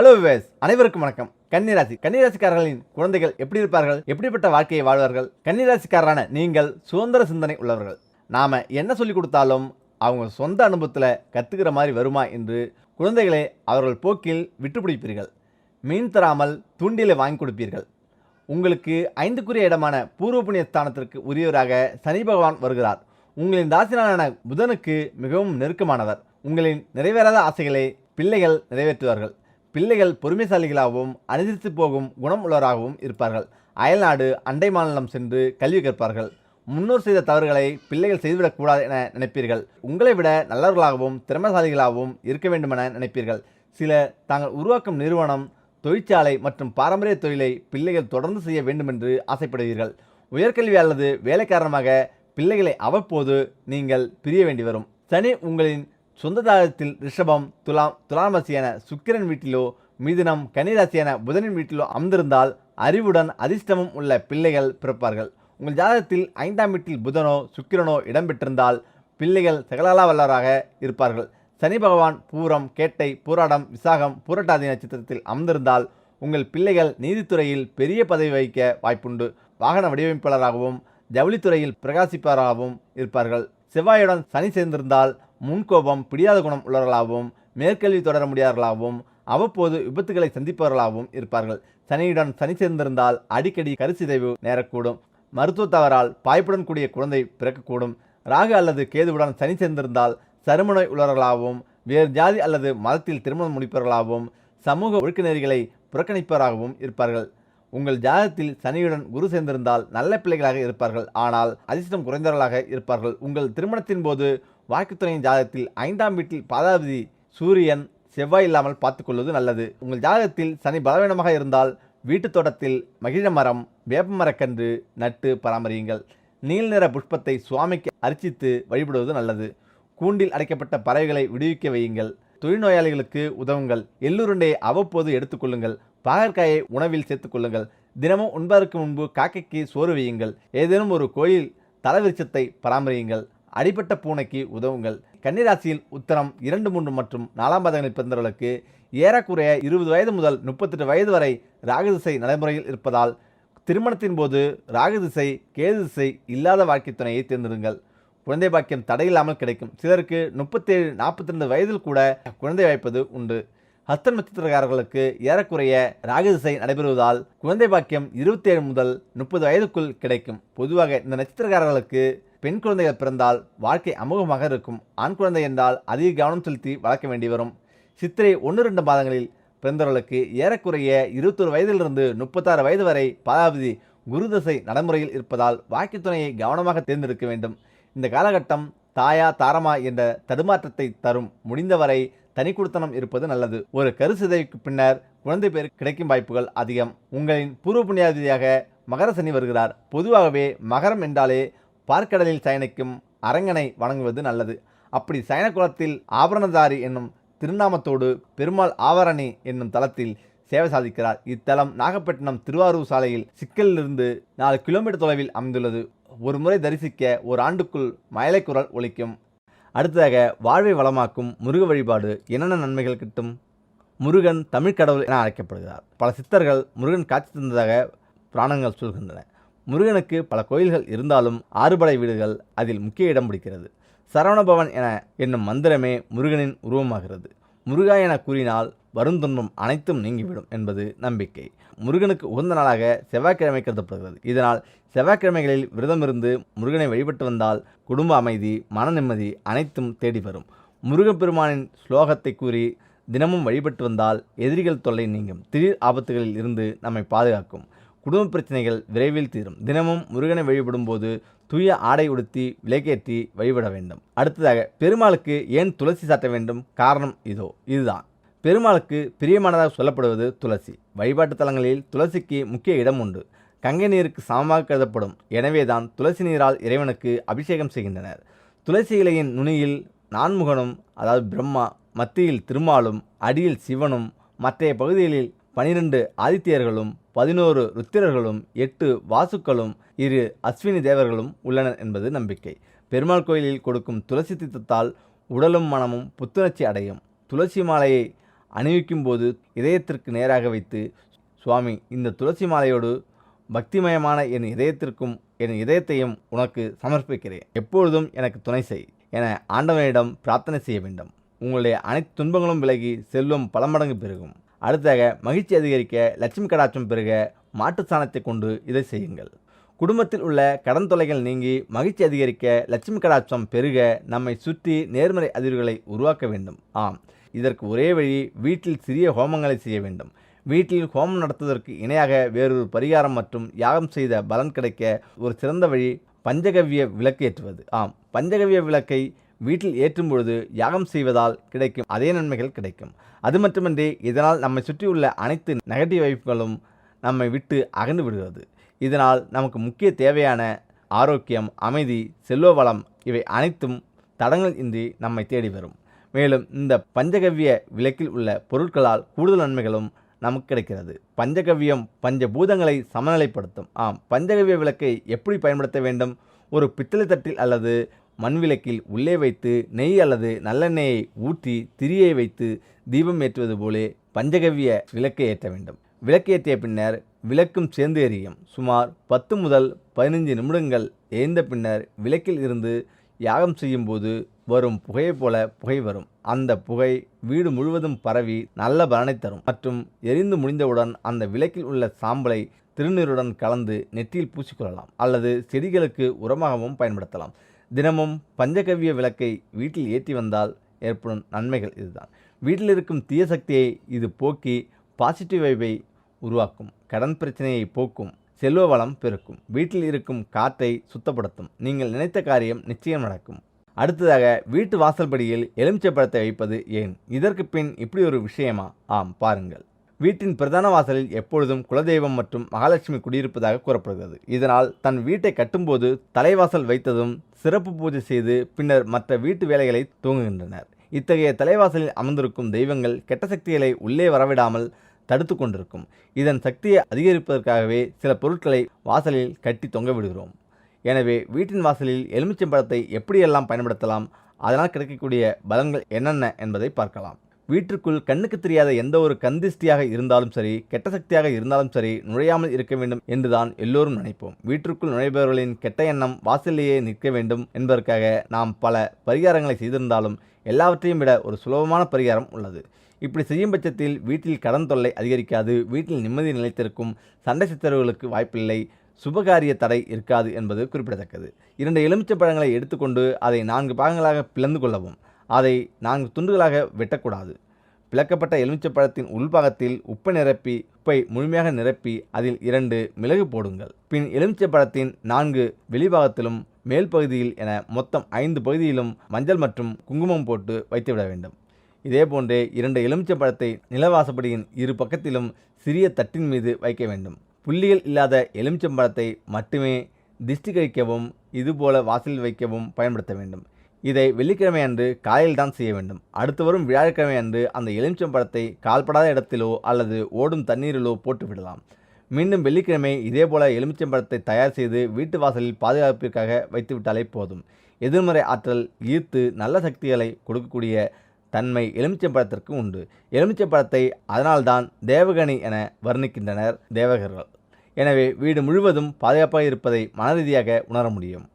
Hello wives அனைவருக்கும் வணக்கம். கன்னிராசி. கன்னிராசிக்காரர்களின் குழந்தைகள் எப்படி இருப்பார்கள்? எப்படிப்பட்ட வாழ்க்கையை வாழ்வார்கள்? கன்னிராசிக்காரரான நீங்கள் சுதந்திர சிந்தனை உள்ளவர்கள். நாம் என்ன சொல்லிக் கொடுத்தாலும் அவங்க சொந்த அனுபவத்தில் கற்றுக்கிற மாதிரி வருமா என்று குழந்தைகளை அவர்கள் போக்கில் விட்டுப்பிடிப்பீர்கள். மீன் தராமல் தூண்டிலை வாங்கி கொடுப்பீர்கள். உங்களுக்கு ஐந்துக்குரிய இடமான பூர்வ புண்ணிய ஸ்தானத்திற்கு உரியவராக சனி பகவான் வருகிறார். உங்களின் ராசினான புதனுக்கு மிகவும் நெருக்கமானவர். உங்களின் நிறைவேறாத ஆசைகளை பிள்ளைகள் நிறைவேற்றுவார்கள். பிள்ளைகள் பொறுமைசாலிகளாகவும் அனுசரித்து போகும் குணம் உள்ளவராகவும் இருப்பார்கள். அயல்நாடு அண்டை மாநிலம் சென்று கல்வி கற்பார்கள். முன்னோர் செய்த தவறுகளை பிள்ளைகள் செய்துவிடக்கூடாது என நினைப்பீர்கள். உங்களை விட நல்லவர்களாகவும் திறமைசாலிகளாகவும் இருக்க வேண்டுமென நினைப்பீர்கள். சில தாங்கள் உருவாக்கும் நிறுவனம் தொழிற்சாலை மற்றும் பாரம்பரிய தொழிலை பிள்ளைகள் தொடர்ந்து செய்ய வேண்டுமென்று ஆசைப்படுவீர்கள். உயர்கல்வி அல்லது வேலை காரணமாக பிள்ளைகளை அவ்வப்போது நீங்கள் பிரிய வேண்டி வரும் சனி உங்களின் சொந்த ஜாதகத்தில் ரிஷபம் துலாம் துலாம் ராசியான சுக்கிரன் வீட்டிலோ மிதுனம் கன்னிராசியான புதனின் வீட்டிலோ அமர்ந்திருந்தால் அறிவுடன் அதிர்ஷ்டமும் உள்ள பிள்ளைகள் பிறப்பார்கள். உங்கள் ஜாதகத்தில் ஐந்தாம் வீட்டில் புதனோ சுக்கிரனோ இடம்பெற்றிருந்தால் பிள்ளைகள் சகலாலா வல்லவராக இருப்பார்கள். சனி பகவான் பூரம் கேட்டை பூராடம் விசாகம் பூரட்டாதி நட்சத்திரத்தில் அமர்ந்திருந்தால் உங்கள் பிள்ளைகள் நீதித்துறையில் பெரிய பதவி வகிக்க வாய்ப்புண்டு. வாகன வடிவமைப்பாளராகவும் ஜவுளித்துறையில் பிரகாசிப்பவராகவும் இருப்பார்கள். செவ்வாயுடன் சனி சேர்ந்திருந்தால் முன்கோபம் பிடியாத குணம் உள்ளவர்களாகவும் மேற்கல்வி தொடர முடியாதவர்களாகவும் அவ்வப்போது விபத்துகளை சந்திப்பவர்களாகவும் இருப்பார்கள். சனியுடன் சனி சேர்ந்திருந்தால் அடிக்கடி கருச்சிதைவு நேரக்கூடும். மருத்துவ தவறால் பாய்ப்புடன் கூடிய குழந்தை பிறக்கக்கூடும். ராகு அல்லது கேதுவுடன் சனி சேர்ந்திருந்தால் சரும நோய் உள்ளவர்களாகவும் வேறு ஜாதி அல்லது மதத்தில் திருமணம் முடிப்பவர்களாகவும் சமூக ஒழுக்க நெறிகளை புறக்கணிப்பவராகவும் இருப்பார்கள். உங்கள் ஜாதகத்தில் சனியுடன் குரு சேர்ந்திருந்தால் நல்ல பிள்ளைகளாக இருப்பார்கள். ஆனால் அதிர்ஷ்டம் குறைந்தவர்களாக இருப்பார்கள். உங்கள் திருமணத்தின் போது வாக்குத்துறையின் ஜாதகத்தில் ஐந்தாம் வீட்டில் பாதாபதி சூரியன் செவ்வாய் இல்லாமல் பார்த்துக்கொள்வது நல்லது. உங்கள் ஜாதகத்தில் சனி பலவீனமாக இருந்தால் வீட்டுத் தோட்டத்தில் மகிழ மரம் வேப்ப மரக்கன்று நட்டு பராமரியுங்கள். நீல நிற புஷ்பத்தை சுவாமிக்கு அர்ச்சித்து வழிபடுவது நல்லது. கூண்டில் அடைக்கப்பட்ட பறவைகளை விடுவிக்க வையுங்கள். தொழில்நோயாளிகளுக்கு உதவுங்கள். எள்ளுருண்டையை அவ்வப்போது எடுத்துக்கொள்ளுங்கள். பாகற்காயை உணவில் சேர்த்துக்கொள்ளுங்கள். தினமும் உண்பதற்கு முன்பு காக்கைக்கு சோறு வையுங்கள். ஏதேனும் ஒரு கோயில் தலவிருச்சத்தை பராமரியுங்கள். அடிப்பட்ட பூனைக்கு உதவுங்கள். கன்னிராசியில் உத்தரம் இரண்டு மூன்று மற்றும் நாலாம் பாதங்களில் பிறந்தவர்களுக்கு ஏறக்குறைய இருபது வயது முதல் முப்பத்தெட்டு வயது வரை ராகதிசை நடைமுறையில் இருப்பதால் திருமணத்தின் போது ராகதிசை கேது திசை இல்லாத வாழ்க்கை துணையை தேர்ந்தெடுங்கள். குழந்தை பாக்கியம் தடையில்லாமல் கிடைக்கும். சிலருக்கு முப்பத்தேழு நாற்பத்தி ரெண்டு வயதில் கூட குழந்தை வாய்ப்பது உண்டு. ஹஸ்த நட்சத்திரக்காரர்களுக்கு ஏறக்குறைய ராகதிசை நடைபெறுவதால் குழந்தை பாக்கியம் இருபத்தேழு முதல் முப்பது வயதுக்குள் கிடைக்கும். பொதுவாக இந்த நட்சத்திரக்காரர்களுக்கு பெண் குழந்தைகள் பிறந்தால் வாழ்க்கை அமோகமாக இருக்கும். ஆண் குழந்தை என்றால் அதிக கவனம் செலுத்தி வளர்க்க வேண்டி வரும். சித்திரை ஒன்று ரெண்டு மாதங்களில் பிறந்தவர்களுக்கு ஏறக்குறைய இருபத்தொரு வயதிலிருந்து முப்பத்தாறு வயது வரை பாலாவதி குருதசை நடைமுறையில் இருப்பதால் வாக்கிய துணையை கவனமாக தேர்ந்தெடுக்க வேண்டும். இந்த காலகட்டம் தாயா தாரமா என்ற தடுமாற்றத்தை தரும். முடிந்தவரை தனி குடுத்தனம் இருப்பது நல்லது. ஒரு கருசிதைக்கு பின்னர் குழந்தை பேர் கிடைக்கும் வாய்ப்புகள் அதிகம். உங்களின் பூர்வ புண்ணியாதியாக மகர சனி வருகிறார். பொதுவாகவே மகரம் என்றாலே பார்க்கடலில் சயனிக்கும் அரங்கனை வணங்குவது நல்லது. அப்படி சயன குலத்தில் ஆபரணதாரி என்னும் திருநாமத்தோடு பெருமாள் ஆவரணி என்னும் தலத்தில் சேவை சாதிக்கிறார். இத்தலம் நாகப்பட்டினம் திருவாரூர் சாலையில் சிக்கலிலிருந்து நாலு கிலோமீட்டர் தொலைவில் அமைந்துள்ளது. ஒரு முறை தரிசிக்க ஒரு ஆண்டுக்குள் மயலைக்குரல் ஒழிக்கும் அடுத்ததாக வாழ்வை வளமாக்கும் முருக வழிபாடு என்னென்ன நன்மைகள் கிட்டும்? முருகன் தமிழ் கடவுள் என அழைக்கப்படுகிறார். பல சித்தர்கள் முருகன் காட்சி தந்ததாக புராணங்கள் சொல்கின்றன. முருகனுக்கு பல கோயில்கள் இருந்தாலும் ஆறுபடை வீடுகள் அதில் முக்கிய இடம் பிடிக்கிறது. சரவணபவன் என என்னும் மந்திரமே முருகனின் உருவமாகிறது. முருகா என கூறினால் வருந்துன்பம் அனைத்தும் நீங்கிவிடும் என்பது நம்பிக்கை. முருகனுக்கு உகந்த நாளாக செவ்வாய்க்கிழமை கருதப்படுகிறது. இதனால் செவ்வாய்க்கிழமைகளில் விரதமிருந்து முருகனை வழிபட்டு வந்தால் குடும்ப அமைதி மன நிம்மதி அனைத்தும் தேடி வரும். முருகப்பெருமானின் ஸ்லோகத்தை கூறி தினமும் வழிபட்டு வந்தால் எதிரிகள் தொல்லை நீங்கும். திடீர் ஆபத்துகளில் இருந்து நம்மை பாதுகாக்கும். குடும்ப பிரச்சனைகள் விரைவில் தீரும். தினமும் முருகனை வழிபடும் போது தூய ஆடை உடுத்தி விலைக்கேற்றி வழிபட வேண்டும். அடுத்ததாக பெருமாளுக்கு ஏன் துளசி சாட்ட வேண்டும்? காரணம் இதோ இதுதான். பெருமாளுக்கு பிரியமானதாக சொல்லப்படுவது துளசி. வழிபாட்டு தலங்களில் துளசிக்கு முக்கிய இடம் உண்டு. கங்கை நீருக்கு சமமாக கருதப்படும். எனவே தான் துளசி நீரால் இறைவனுக்கு அபிஷேகம் செய்கின்றனர். துளசி இலையின் நுனியில் நான்முகனும் அதாவது பிரம்மா மத்தியில் திருமாலும் அடியில் சிவனும் மற்றைய பகுதிகளில் பனிரெண்டு ஆதித்யர்களும் பதினோரு ருத்திரர்களும் எட்டு வாசுக்களும் இரு அஸ்வினி தேவர்களும் உள்ளனர் என்பது நம்பிக்கை. பெருமாள் கோயிலில் கொடுக்கும் துளசி தீர்த்தத்தால் உடலும் மனமும் புத்துணர்ச்சி அடையும். துளசி மாலையை அணிவிக்கும் போது இதயத்திற்கு நேராக வைத்து சுவாமி இந்த துளசி மாலையோடு பக்திமயமான என் இதயத்திற்கும் என் இதயத்தையும் உனக்கு சமர்ப்பிக்கிறேன். எப்பொழுதும் எனக்கு துணை செய் என ஆண்டவனிடம் பிரார்த்தனை செய்ய வேண்டும். உங்களுடைய அனைத்து துன்பங்களும் விலகி செல்வம் பல மடங்கு பெருகும். அடுத்ததாக மகிழ்ச்சி அதிகரிக்க லட்சுமி கடாட்சம் பெருக மாட்டு சாணத்தை கொண்டு இதை செய்யுங்கள். குடும்பத்தில் உள்ள கடன் தொலைகள் நீங்கி மகிழ்ச்சி அதிகரிக்க லட்சுமி கடாட்சம் பெருக நம்மை சுற்றி நேர்மறை அதிர்வுகளை உருவாக்க வேண்டும். ஆம் இதற்கு ஒரே வழி வீட்டில் சிறிய ஹோமங்களை செய்ய வேண்டும். வீட்டில் ஹோமம் நடத்துவதற்கு இணையாக வேறொரு பரிகாரம் மற்றும் யாகம் செய்த பலன் கிடைக்க ஒரு சிறந்த வழி பஞ்சகவ்ய விளக்கு ஏற்றுவது. ஆம் பஞ்சகவ்ய விளக்கை வீட்டில் ஏற்றும் பொழுது யாகம் செய்வதால் கிடைக்கும் அதே நன்மைகள் கிடைக்கும். அது மட்டுமின்றி இதனால் நம்மை சுற்றியுள்ள அனைத்து நெகட்டிவ் வைப்புகளும் நம்மை விட்டு அகன்று விடுகிறது. இதனால் நமக்கு முக்கிய தேவையான ஆரோக்கியம் அமைதி செல்வ வளம் இவை அனைத்தும் தடங்கள் இன்றி நம்மை தேடி வரும். மேலும் இந்த பஞ்சகவ்ய விளக்கில் உள்ள பொருட்களால் கூடுதல் நன்மைகளும் நமக்கு கிடைக்கிறது. பஞ்சகவ்யம் பஞ்சபூதங்களை சமநிலைப்படுத்தும். ஆம் பஞ்சகவ்ய விளக்கை எப்படி பயன்படுத்த வேண்டும்? ஒரு பித்தளை தட்டில் அல்லது மண் விளக்கில் உள்ளே வைத்து நெய் அல்லது நல்லெண்ணெயை ஊற்றி திரியை வைத்து தீபம் ஏற்றுவது போலே பஞ்சகவ்ய விளக்கை ஏற்ற வேண்டும். விளக்கு ஏற்றிய பின்னர் விளக்கும் சேர்ந்து எரியும். சுமார் பத்து முதல் பதினைஞ்சு நிமிடங்கள் எரிந்த பின்னர் விளக்கில் இருந்து யாகம் செய்யும்போது வரும் புகையைப் போல புகை வரும். அந்த புகை வீடு முழுவதும் பரவி நல்ல பலனை தரும். மற்றும் எரிந்து முடிந்தவுடன் அந்த விளக்கில் உள்ள சாம்பலை திருநீருடன் கலந்து நெற்றியில் பூசிக்கொள்ளலாம் அல்லது செடிகளுக்கு உரமாகவும் பயன்படுத்தலாம். தினமும் பஞ்சகவ்ய விளக்கை வீட்டில் ஏற்றி வந்தால் ஏற்படும் நன்மைகள் இதுதான். வீட்டில் இருக்கும் தீய சக்தியை இது போக்கி பாசிட்டிவ் வைபை உருவாக்கும். கடன் பிரச்சனையை போக்கும். செல்வ வளம் பெருக்கும். வீட்டில் இருக்கும் காற்றை சுத்தப்படுத்தும். நீங்கள் நினைத்த காரியம் நிச்சயம் நடக்கும். அடுத்ததாக வீட்டு வாசல்படியில் எலுமிச்சை பழத்தை வைப்பது ஏன்? இதற்கு பின் இப்படி ஒரு விஷயமா? ஆம் பாருங்கள். வீட்டின் பிரதான வாசலில் எப்பொழுதும் குலதெய்வம் மற்றும் மகாலட்சுமி குடியிருப்பதாக கூறப்படுகிறது. இதனால் தன் வீட்டை கட்டும்போது தலைவாசல் வைத்ததும் சிறப்பு பூஜை செய்து பின்னர் மற்ற வீட்டு வேலைகளை துவங்குகின்றனர். இத்தகைய தலைவாசலில் அமர்ந்திருக்கும் தெய்வங்கள் கெட்ட சக்திகளை உள்ளே வரவிடாமல் தடுத்து கொண்டிருக்கும். இதன் சக்தியை அதிகரிப்பதற்காகவே சில பொருட்களை வாசலில் கட்டி தொங்க விடுகிறோம். எனவே வீட்டின் வாசலில் எலுமிச்சம்பழத்தை எப்படியெல்லாம் பயன்படுத்தலாம்? அதனால் கிடைக்கக்கூடிய பலன்கள் என்னென்ன என்பதை பார்க்கலாம். வீட்டிற்குள் கண்ணுக்கு தெரியாத எந்த ஒரு கந்திஷ்டியாக இருந்தாலும் சரி கெட்ட சக்தியாக இருந்தாலும் சரி நுழையாமல் இருக்க வேண்டும் என்றுதான் எல்லோரும் நினைப்போம். வீட்டிற்குள் நுழைபவர்களின் கெட்ட எண்ணம் வாசலிலேயே நிற்க வேண்டும் என்பதற்காக நாம் பல பரிகாரங்களை செய்திருந்தாலும் எல்லாவற்றையும் விட ஒரு சுலபமான பரிகாரம் உள்ளது. இப்படி செய்யும் பட்சத்தில் வீட்டில் கடன் தொல்லை அதிகரிக்காது வீட்டில் நிம்மதி நிலைத்திருக்கும் சண்டை சித்தரவுகளுக்கு வாய்ப்பில்லை சுபகாரிய தடை இருக்காது என்பது குறிப்பிடத்தக்கது. இரண்டு எலுமிச்சை பழங்களை எடுத்துக்கொண்டு அதை நான்கு பாகங்களாக பிளந்து கொள்ளவும். அதை நான்கு துண்டுகளாக வெட்டக்கூடாது. பிளக்கப்பட்ட எலுமிச்சைப்பழத்தின் உள்பாகத்தில் உப்பை நிரப்பி உப்பை முழுமையாக நிரப்பி அதில் இரண்டு மிளகு போடுங்கள். பின் எலுமிச்சை பழத்தின் நான்கு வெளிபாகத்திலும் மேல் பகுதியில் என மொத்தம் ஐந்து பகுதியிலும் மஞ்சள் மற்றும் குங்குமம் போட்டு வைத்துவிட வேண்டும். இதேபோன்றே இரண்டு எலுமிச்சப்பழத்தை நிலவாசப்படியின் இரு பக்கத்திலும் சிறிய தட்டின் மீது வைக்க வேண்டும். புள்ளிகள் இல்லாத எலுமிச்சம்பழத்தை மட்டுமே திஷ்டி கழிக்கவும் இதுபோல வாசலில் வைக்கவும் பயன்படுத்த வேண்டும். இதை வெள்ளிக்கிழமை அன்று காலையில் தான் செய்ய வேண்டும். அடுத்து வரும் வியாழக்கிழமை அன்று அந்த எலுமிச்சம்பழத்தை கால்படாத இடத்திலோ அல்லது ஓடும் தண்ணீரிலோ போட்டு விடலாம். மீண்டும் வெள்ளிக்கிழமை இதேபோல எலுமிச்சம்பழத்தை தயார் செய்து வீட்டு வாசலில் பாதுகாப்பிற்காக வைத்துவிட்டாலே போதும். எதிர்மறை ஆற்றல் ஈர்த்து நல்ல சக்திகளை கொடுக்கக்கூடிய தன்மை எலுமிச்சம்பழத்திற்கு உண்டு. எலுமிச்சம்பழத்தை அதனால்தான் தேவகணி என வர்ணிக்கின்றனர் தேவகர்கள். எனவே வீடு முழுவதும் பாதுகாப்பாக இருப்பதை மனரீதியாக உணர முடியும்.